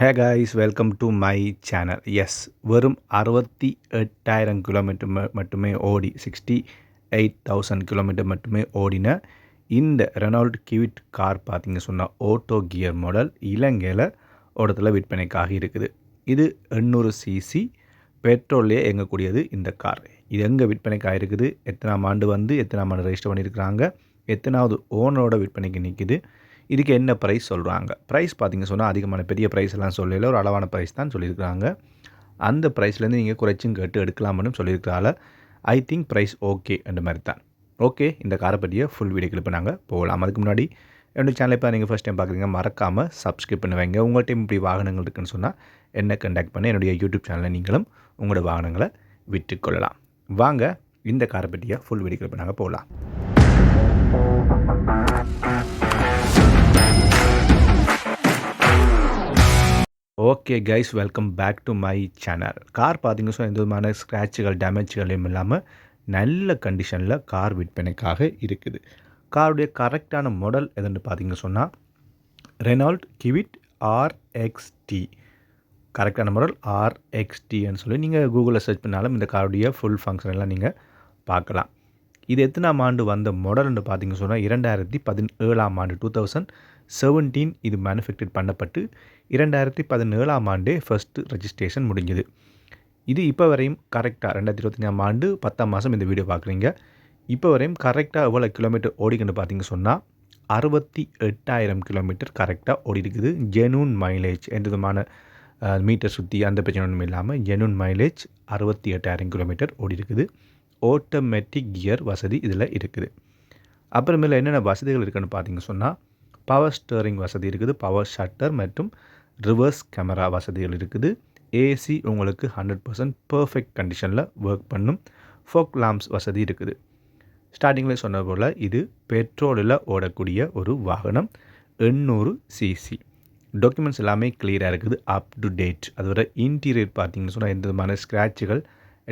Hey guys welcome to my channel yes வெறும் அறுபத்தி எட்டாயிரம் கிலோமீட்டர் மட்டுமே ஓடி சிக்ஸ்டி எயிட் தௌசண்ட் கிலோமீட்டர் மட்டுமே ஓடின இந்த ரெனால்ட் கிவிட் கார் பார்த்திங்க சொன்னால் ஓட்டோ கியர் மாடல் இலங்கையில் ஓடத்தில் விற்பனைக்காக இருக்குது. இது எண்ணூறு சிசி பெட்ரோல்லே இயங்கக்கூடியது இந்த கார் இது எங்கே விற்பனைக்காக இருக்குது? எத்தனாம் ஆண்டு வந்து எத்தனாம் ஆண்டு ரெஜிஸ்டர் பண்ணியிருக்கிறாங்க எத்தனாவது ஓனரோட விற்பனைக்கு நிற்கிது இதுக்கு என்ன ப்ரைஸ் சொல்கிறாங்க ப்ரைஸ் பார்த்திங்க சொன்னால் அதிகமான பெரிய ப்ரைஸ் எல்லாம் சொல்லல ஒரு அளவான ப்ரைஸ் தான் சொல்லியிருக்கிறாங்க. அந்த ப்ரைஸ்லேருந்து நீங்கள் குறைச்சும் கேட்டு எடுக்கலாம்னு சொல்லியிருக்கிறால. ஐ திங்க் ப்ரைஸ் ஓகே அந்த மாதிரி தான். ஓகே இந்த காரை பற்றிய ஃபுல் வீடியோ கிளிப்பு நாங்கள் போகலாம். அதுக்கு முன்னாடி என்னோடய சேனலை இப்போ நீங்கள் ஃபஸ்ட் டைம் பார்க்குறீங்க மறக்காமல் சப்ஸ்கிரைப் பண்ணி வைங்க. உங்கள்கிட்ட இப்படி வாகனங்கள் இருக்குன்னு சொன்னால் என்ன கண்டாக்ட் பண்ணி என்னுடைய யூடியூப் சேனலில் நீங்களும் உங்களோட வாகனங்களை விற்றுக்கொள்ளலாம். வாங்க இந்த காரை பற்றிய ஃபுல் வீடியோ கிளிப்பு நாங்கள் போகலாம். Okay guys welcome back to my channel car பார்த்திங்க ஸோ எந்த விதமான ஸ்க்ராட்சுகள் டேமேஜ்களையும் இல்லாமல் நல்ல கண்டிஷனில் கார் விற்பனைக்காக இருக்குது. காருடைய கரெக்டான மாடல் எதுன்னு பார்த்தீங்க சொன்னால் ரெனால்ட் கிவிட் ஆர்எக்ஸ்டி கரெக்டான மாடல் ஆர்எக்ஸ்டின்னு சொல்லி நீங்கள் கூகுளில் சர்ச் பண்ணாலும் இந்த காருடைய ஃபுல் ஃபங்க்ஷன் எல்லாம் நீங்கள் பார்க்கலாம். இது எத்தனாம் ஆண்டு வந்த மாடல்னு பார்த்தீங்க சொன்னால் இரண்டாயிரத்தி பதினேழாம் ஆண்டு டூ தௌசண்ட் செவன்டீன் இது மேனுஃபேக்சர் பண்ணப்பட்டு இரண்டாயிரத்தி பதினேழாம் ஆண்டே ஃபஸ்ட்டு ரெஜிஸ்ட்ரேஷன் முடிஞ்சுது. இது இப்போ வரையும் கரெக்டாக ரெண்டாயிரத்தி இருபத்தஞ்சாம் ஆண்டு பத்தாம் மாதம் இந்த வீடியோ பார்க்குறீங்க. இப்போ வரையும் கரெக்டாக எவ்வளோ கிலோமீட்டர் ஓடிக்கன்னு பார்த்தீங்க சொன்னால் அறுபத்தி எட்டாயிரம் கிலோமீட்டர் கரெக்டாக ஓடி இருக்குது ஜெனூன் மைலேஜ் எந்த விதமான மீட்டர் சுற்றி அந்த பிரச்சனை ஒன்றும் இல்லாமல் ஜெனூன் மைலேஜ் அறுபத்தி எட்டாயிரம் கிலோமீட்டர் ஓடி இருக்குது ஆட்டோமேட்டிக் கியர் வசதி இதில் இருக்குது. அப்புறமேல என்னென்ன வசதிகள் இருக்குதுன்னு பார்த்தீங்க சொன்னால் பவர் ஸ்டேரிங் வசதி இருக்குது பவர் ஷட்டர் மற்றும் ரிவர்ஸ் கேமரா வசதிகள் இருக்குது. ஏசி உங்களுக்கு ஹண்ட்ரட் பர்சன்ட் பர்ஃபெக்ட் கண்டிஷனில் ஒர்க் பண்ணும். ஃபோக் லாம்ப்ஸ் வசதி இருக்குது. ஸ்டார்டிங்கில் சொன்ன போல் இது பெட்ரோலில் ஓடக்கூடிய ஒரு வாகனம் எண்ணூறு சிசி டாக்குமெண்ட்ஸ் எல்லாமே கிளியராக இருக்குது அப் டு டேட் அதோட இன்டீரியர் பார்த்தீங்கன்னு சொன்னால் எந்த விதமான ஸ்க்ராட்சுகள்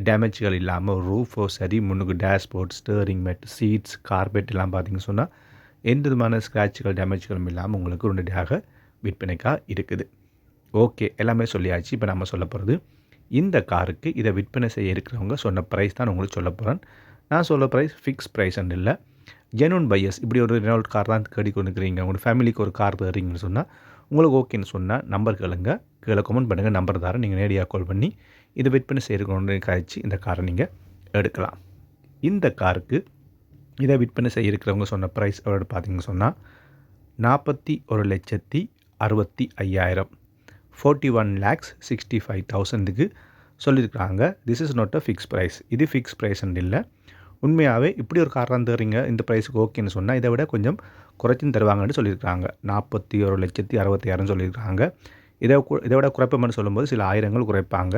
டேமேஜ்கள் இல்லாமல் ரூஃபோ சரி முன்னுக்கு dashboard steering mat seats carpet எல்லாம் பார்த்தீங்கன்னு சொன்னால் எந்த விதமான ஸ்க்ராட்சுகள் டேமேஜ்களும் இல்லாமல் உங்களுக்கு உடனடியாக விற்பனைக்காக இருக்குது. ஓகே எல்லாமே சொல்லியாச்சு. இப்போ நம்ம சொல்ல போகிறது இந்த காருக்கு இதை விற்பனை செய்ய இருக்கிறவங்க சொன்ன ப்ரைஸ் தான் உங்களுக்கு சொல்ல போகிறேன் நான் சொல்ல ப்ரைஸ் ஃபிக்ஸ் ப்ரைஸ்ன்னு இல்லை. ஜெனூன் பையஸ் இப்படி ஒரு ரெனால்ட் கார் தான் தேடி கொண்டு இருக்கிறீங்க உங்களோட ஃபேமிலிக்கு ஒரு கார் தருறீங்கன்னு சொன்னால் உங்களுக்கு ஓகேன்னு சொன்னால் நம்பர் கேளுங்க. கீழே கமெண்ட் பண்ணுங்கள் நம்பர் தரேன். நீங்கள் நேரடியாக கால் பண்ணி இதை விற்பனை செய்கிறவங்க காய்ச்சி இந்த காரை நீங்கள் எடுக்கலாம். இந்த காருக்கு இதை விற்பனை செய்ய இருக்கிறவங்க சொன்ன ப்ரைஸ் அவரோட பார்த்தீங்கன்னு சொன்னால் நாற்பத்தி ஒரு லட்சத்தி அறுபத்தி ஐயாயிரம். Forty one lakhs sixty five தௌசண்டுக்கு சொல்லியிருக்கிறாங்க this is not a fix price இது ஃபிக்ஸ் ப்ரைஸ்ன்னு இல்லை. உண்மையாகவே இப்படி ஒரு காரணம் தருறீங்க இந்த ப்ரைஸுக்கு ஓகேன்னு சொன்னால் இதை விட கொஞ்சம் குறைச்சும் தருவாங்கன்னு சொல்லியிருக்காங்க நாற்பத்தி ஒரு லட்சத்தி அறுபத்தாயிரம் சொல்லியிருக்காங்க இதை இதை விட குறைப்போம்னு சொல்லும்போது சில ஆயிரங்கள் குறைப்பாங்க.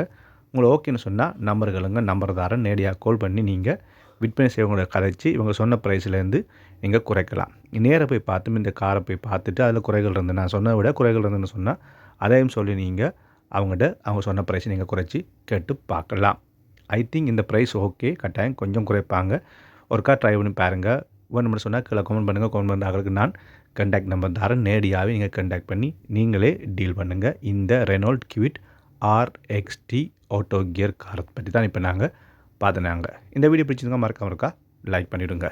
உங்களை ஓகேன்னு சொன்னால் நம்பர்களுங்க நம்பர் நேரடியாக கால் பண்ணி நீங்கள் விற்பனை செய்வங்களை கதைச்சி இவங்க சொன்ன ப்ரைஸ்லேருந்து நீங்கள் குறைக்கலாம். நேராக போய் பார்த்து இந்த காரை போய் பார்த்துட்டு அதில் குறைகள் இருந்து நான் சொன்னதை விட குறைகள் இருந்துன்னு சொன்னால் அதையும் சொல்லி நீங்கள் அவங்ககிட்ட அவங்க சொன்ன ப்ரைஸை நீங்கள் குறைச்சி கேட்டு பார்க்கலாம். ஐ திங்க் இந்த ப்ரைஸ் ஓகே கட்டாயம் கொஞ்சம் குறைப்பாங்க. ஒரு கார் ட்ரை பண்ணி பாருங்கள் வேணும்னு சொன்னால் கீழே கமெண்ட் பண்ணுங்கள் கமெண்ட் பண்ண அவர்களுக்கு நான் கண்டாக்ட் நம்பர் தரேன். நேரடியாகவே நீங்கள் கண்டாக்ட் பண்ணி நீங்களே டீல் பண்ணுங்கள் இந்த Renault Kwid RXT auto gear car பற்றி தான் இப்போ நாங்கள் பார்த்துனாங்க இந்த வீடியோ பிடிச்சிருந்தா மறக்காம இருக்கா? லைக் பண்ணிவிடுங்க